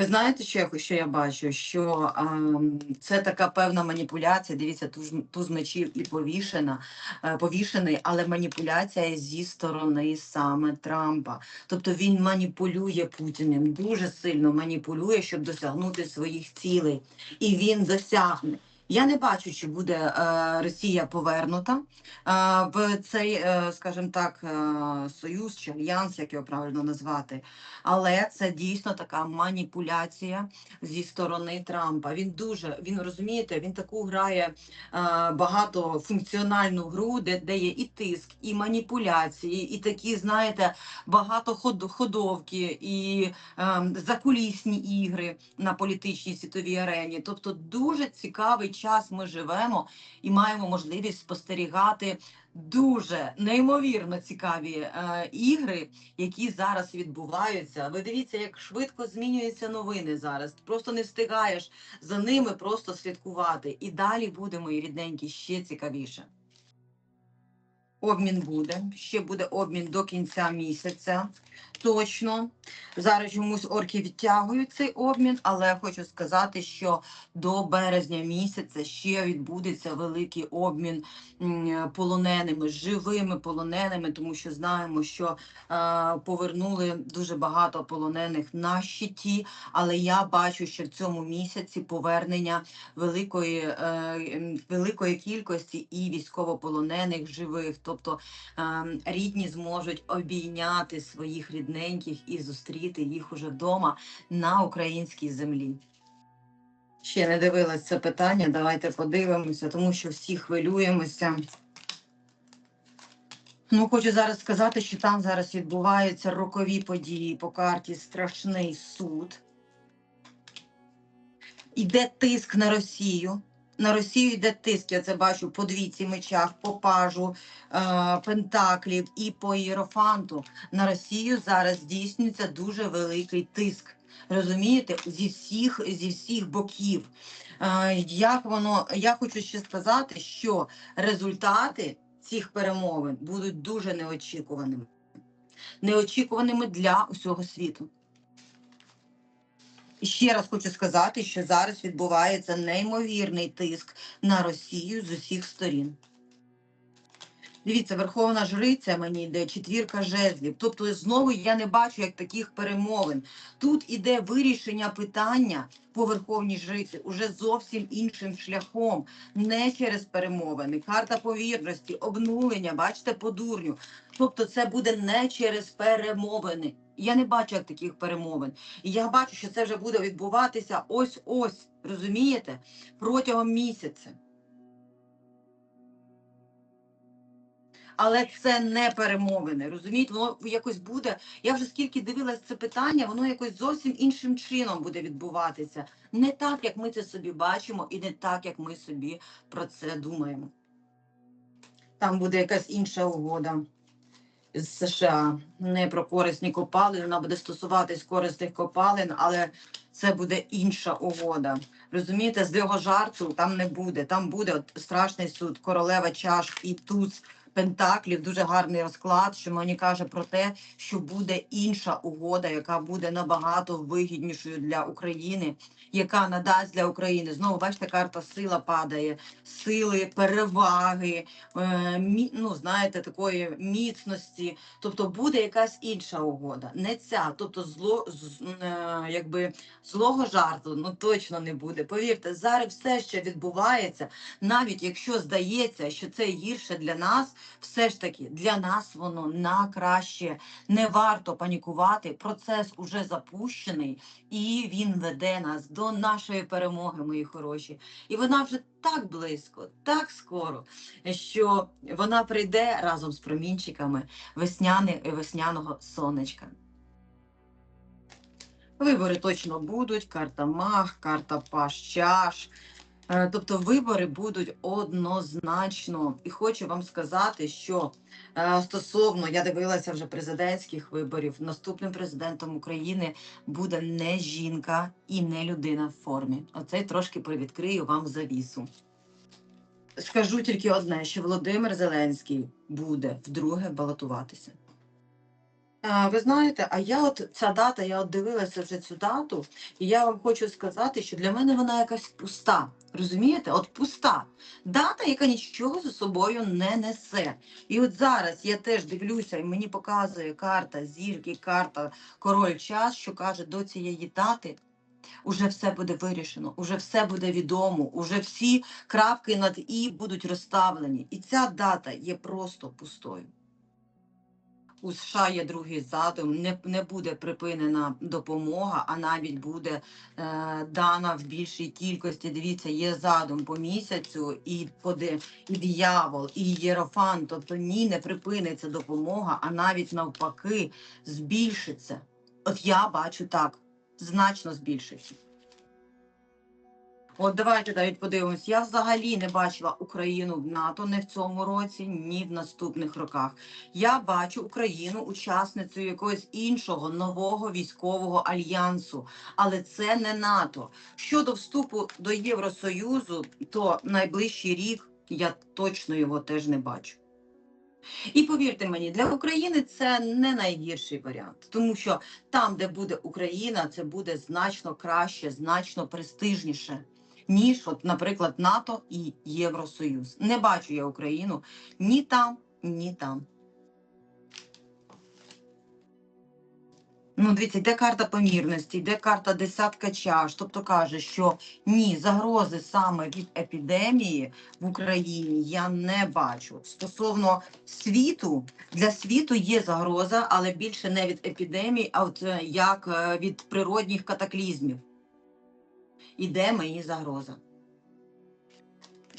Ви знаєте, що я, що я бачу? Що а, це така певна маніпуляція. Дивіться, туз, туз мечів і повішена, е, повішений, але маніпуляція зі сторони саме Трампа. Тобто він маніпулює Путіним, дуже сильно маніпулює, щоб досягнути своїх цілей. І він досягне. Я не бачу, чи буде е, Росія повернута е, в цей, е, скажімо так, союз чи альянс, як його правильно назвати. Але це дійсно така маніпуляція зі сторони Трампа. Він дуже він розумієте, він таку грає е, багатофункціональну гру, де, де є і тиск, і маніпуляції, і такі, знаєте, багато ход, ходовки, і закулісні ігри на політичній світовій арені. Тобто, дуже цікавий час ми живемо і маємо можливість спостерігати дуже неймовірно цікаві е, ігри, які зараз відбуваються. Ви дивіться, як швидко змінюються новини зараз. Просто не встигаєш за ними просто слідкувати. І далі буде, мої рідненькі, ще цікавіше. Обмін буде. Ще буде обмін до кінця місяця. Точно. Зараз чомусь орки відтягують цей обмін, але хочу сказати, що до березня місяця ще відбудеться великий обмін полоненими, живими полоненими, тому що знаємо, що е, повернули дуже багато полонених на щиті. Але я бачу, що в цьому місяці повернення великої, е, великої кількості і військовополонених живих. Тобто е, рідні зможуть обійняти своїх рідненьких і зустріти їх уже вдома на українській землі. Ще не дивилась це питання. Давайте подивимося, тому що всі хвилюємося. Ну, хочу зараз сказати, що там зараз відбуваються рокові події по карті Страшний суд. Іде тиск на Росію. На Росію йде тиск, я це бачу по двійці мечах, по пажу, е, пентаклів і по іерофанту. На Росію зараз здійснюється дуже великий тиск. Розумієте, зі всіх, зі всіх боків. Е, як воно, я хочу ще сказати, що результати цих перемовин будуть дуже неочікуваними. Неочікуваними для усього світу. Ще раз хочу сказати, що зараз відбувається неймовірний тиск на Росію з усіх сторін. Дивіться, Верховна Жриця мені йде четвірка жезлів. Тобто, знову я не бачу як таких перемовин. Тут іде вирішення питання по Верховній Жриці уже зовсім іншим шляхом, не через перемовини. Карта повірності, обнулення, бачите, по дурню. Тобто, це буде не через перемовини. Я не бачу як таких перемовин. І я бачу, що це вже буде відбуватися ось-ось, розумієте, протягом місяця. Але це не перемовини, розумієте, воно якось буде. Я вже скільки дивилась це питання, воно якось зовсім іншим чином буде відбуватися. Не так, як ми це собі бачимо, і не так, як ми собі про це думаємо. Там буде якась інша угода з США. Не про корисні копалини, вона буде стосуватись корисних копалин, але це буде інша угода. Розумієте, з його жарту там не буде. Там буде от страшний суд, королева чаш і туз пентаклів. Дуже гарний розклад, що мені каже про те, що буде інша угода, яка буде набагато вигіднішою для України, яка надасть для України. Знову бачите, карта сила падає, сили, переваги, е, мі, ну знаєте, такої міцності. Тобто буде якась інша угода, не ця. Тобто, зло з, е, якби злого жарту ну точно не буде. Повірте, зараз все ще відбувається, навіть якщо здається, що це гірше для нас, все ж таки для нас воно на краще. Не варто панікувати. Процес уже запущений, і він веде нас до нашої перемоги, мої хороші. І вона вже так близько, так скоро, що вона прийде разом з промінчиками весняни, весняного сонечка. Вибори точно будуть, карта маг, карта паш чаш. Е, Тобто вибори будуть однозначно. І хочу вам сказати, що е, стосовно я дивилася вже президентських виборів, наступним президентом України буде не жінка і не людина в формі. Оце трошки привідкрию вам завісу. Скажу тільки одне: що Володимир Зеленський буде вдруге балотуватися. Ви знаєте, а я от ця дата, я от дивилася вже цю дату, і я вам хочу сказати, що для мене вона якась пуста. Розумієте? От пуста дата, яка нічого за собою не несе. І от зараз я теж дивлюся, і мені показує карта зірки, карта король час, що каже, до цієї дати уже все буде вирішено, уже все буде відомо, уже всі крапки над і будуть розставлені. І ця дата є просто пустою. У США є другий задум, не, не буде припинена допомога, а навіть буде е, дана в більшій кількості. Дивіться, є задум по місяцю, і поди, і диявол, і єрофан. Тобто ні, не припиниться допомога, а навіть навпаки збільшиться. От я бачу так, значно збільшиться. От давайте навіть подивимось. Я взагалі не бачила Україну в НАТО не в цьому році, ні в наступних роках. Я бачу Україну учасницею якогось іншого нового військового альянсу, але це не НАТО. Щодо вступу до Євросоюзу, то найближчий рік я точно його теж не бачу. І повірте мені, для України це не найгірший варіант, тому що там, де буде Україна, це буде значно краще, значно престижніше, ніж, от, наприклад, НАТО і Євросоюз. Не бачу я Україну ні там, ні там. Ну, дивіться, йде карта помірності, йде карта десятка чаш. Тобто каже, що ні, загрози саме від епідемії в Україні я не бачу. Стосовно світу, для світу є загроза, але більше не від епідемії, а от е, як е, від природних катаклізмів. Іде мені загроза.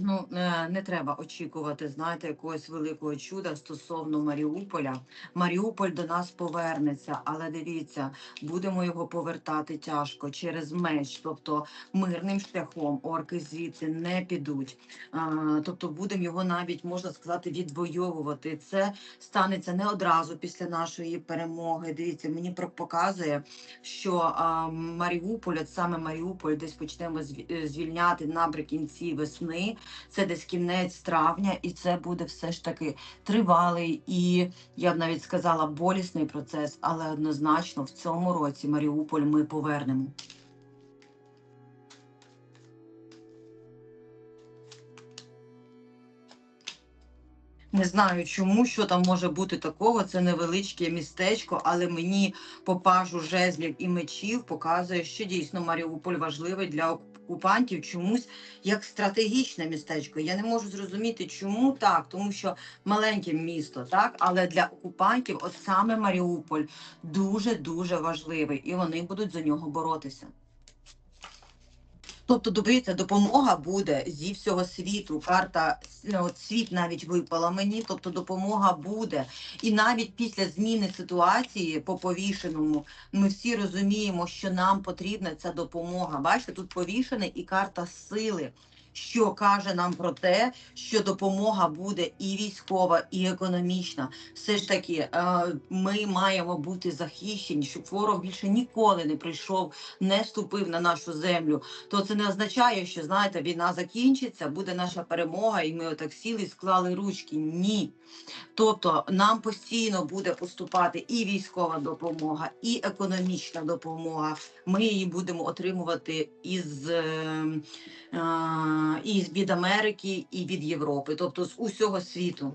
Ну, е, не треба очікувати, знаєте, якогось великого чуда стосовно Маріуполя. Маріуполь до нас повернеться, але дивіться, будемо його повертати тяжко через меч, тобто мирним шляхом. Орки звідти не підуть. А, тобто будемо його навіть можна сказати відвоювати. Це станеться не одразу після нашої перемоги. Дивіться, мені показує, що а, Маріуполь, от саме Маріуполь, десь почнемо е, звільняти наприкінці весни. Це десь кінець травня, і це буде все ж таки тривалий і я б навіть сказала болісний процес, але однозначно в цьому році Маріуполь ми повернемо. Не знаю чому, що там може бути такого. Це невеличке містечко, але мені по пажу жезлів і мечів показує, що дійсно Маріуполь важливий для окупантів чомусь як стратегічне містечко. Я не можу зрозуміти, чому так, тому що маленьке місто, так, але для окупантів, от саме Маріуполь, дуже дуже важливий, і вони будуть за нього боротися. Тобто, дивіться, допомога буде зі всього світу. Карта от світ навіть випала мені. Тобто, допомога буде. І навіть після зміни ситуації по повішеному ми всі розуміємо, що нам потрібна ця допомога. Бачите, тут повішений і карта сили. Що каже нам про те, що допомога буде і військова, і економічна. Все ж таки, е, ми маємо бути захищені, щоб ворог більше ніколи не прийшов, не ступив на нашу землю то це не означає, що знаєте, війна закінчиться, буде наша перемога, і ми отак сіли склали ручки. Ні. Тобто нам постійно буде поступати і військова допомога, і економічна допомога. Ми її будемо отримувати із, е, е, із від Америки і від Європи, тобто з усього світу.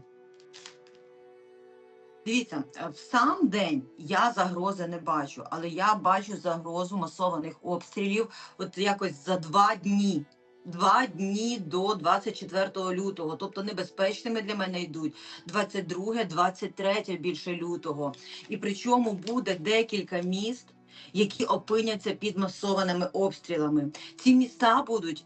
Дивіться, е, в сам день я загрози не бачу, але я бачу загрозу масованих обстрілів от якось за два дні. Два дні до 24 лютого, тобто небезпечними для мене йдуть 22, 23 більше лютого. І причому буде декілька міст, які опиняться під масованими обстрілами. Ці міста будуть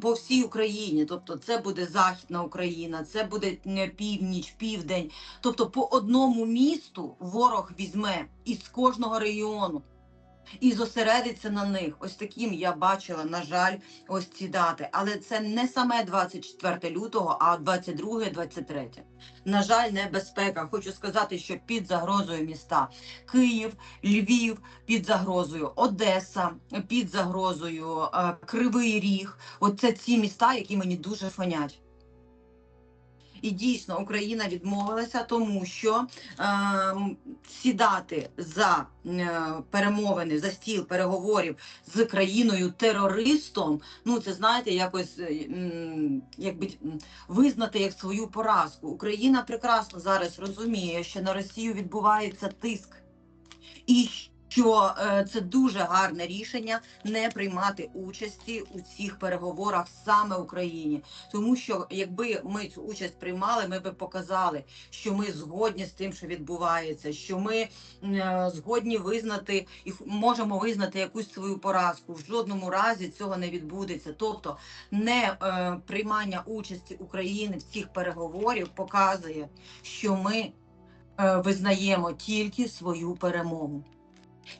по всій Україні, тобто це буде Західна Україна, це буде північ, південь. Тобто по одному місту ворог візьме із кожного регіону і зосередиться на них. Ось таким я бачила, на жаль, ось ці дати. Але це не саме 24 лютого, а 22, 23. На жаль, небезпека. Хочу сказати, що під загрозою міста Київ, Львів під загрозою, Одеса під загрозою, е, Кривий Ріг. Оце ці міста, які мені дуже фонять. І дійсно Україна відмовилася, тому що ем, сідати за е, перемовини за стіл переговорів з країною терористом. Ну це знаєте, якось е, якби визнати як свою поразку. Україна прекрасно зараз розуміє, що на Росію відбувається тиск, і що е, це дуже гарне рішення не приймати участі у цих переговорах саме Україні, тому що якби ми цю участь приймали, ми би показали, що ми згодні з тим, що відбувається, що ми е, згодні визнати і можемо визнати якусь свою поразку. В жодному разі цього не відбудеться. Тобто, не е, приймання участі України в цих переговорів показує, що ми визнаємо тільки свою перемогу.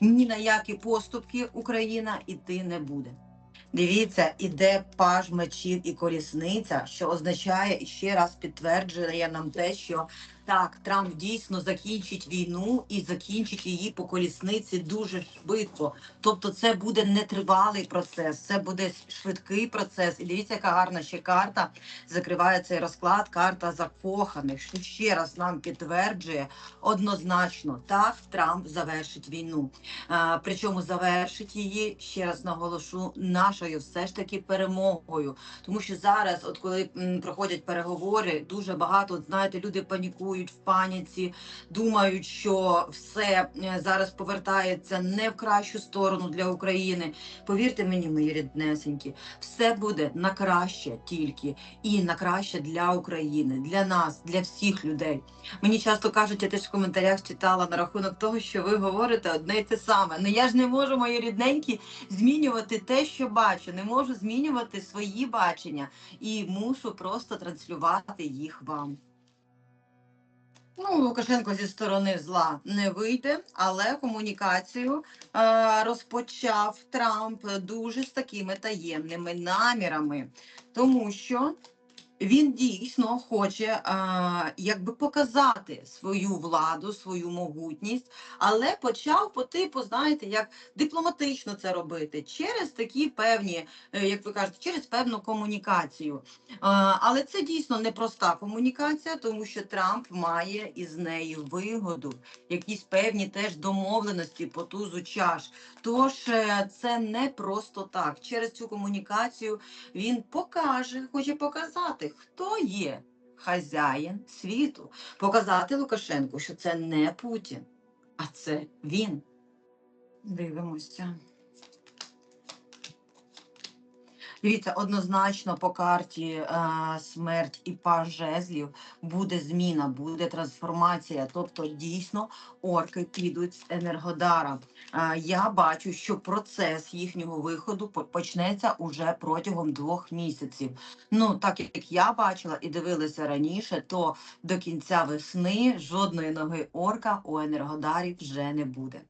Ні на які поступки Україна іти не буде. Дивіться, іде паж мечів і колісниця, що означає ще раз підтверджує нам те, що так, Трамп дійсно закінчить війну і закінчить її по колісниці дуже швидко. Тобто, це буде нетривалий процес, це буде швидкий процес. І дивіться, яка гарна ще карта закриває цей розклад. Карта закоханих, що ще раз нам підтверджує однозначно, так Трамп завершить війну. А, причому завершить її ще раз наголошу нашою все ж таки перемогою. Тому що зараз, от коли м, проходять переговори, дуже багато от, знаєте, люди панікують в паніці, думають, що все е, зараз повертається не в кращу сторону для України. Повірте мені, мої ріднесенькі, все буде на краще тільки і на краще для України, для нас, для всіх людей. Мені часто кажуть, я теж в коментарях читала на рахунок того, що ви говорите одне й те саме. Ну я ж не можу, мої рідненькі, змінювати те, що бачу. Не можу змінювати свої бачення і мушу просто транслювати їх вам. Ну, Лукашенко зі сторони зла не вийде, але комунікацію е, розпочав Трамп дуже з такими таємними намірами, тому що він дійсно хоче е, якби показати свою владу, свою могутність, але почав по типу, знаєте, як дипломатично це робити через такі певні, е, як ви кажете, через певну комунікацію. Е, Але це дійсно непроста комунікація, тому що Трамп має із нею вигоду, якісь певні теж домовленості по тузу чаш. Тож це не просто так. Через цю комунікацію він покаже, хоче показати, хто є хазяїн світу, показати Лукашенку, що це не Путін, а це він. Дивимося. Дивіться, однозначно по карті е, смерть і паж жезлів буде зміна, буде трансформація. Тобто, дійсно, орки підуть з енергодара. Е, я бачу, що процес їхнього виходу по- почнеться уже протягом двох місяців. Ну, так як я бачила і дивилася раніше, то до кінця весни жодної ноги орка у енергодарі вже не буде.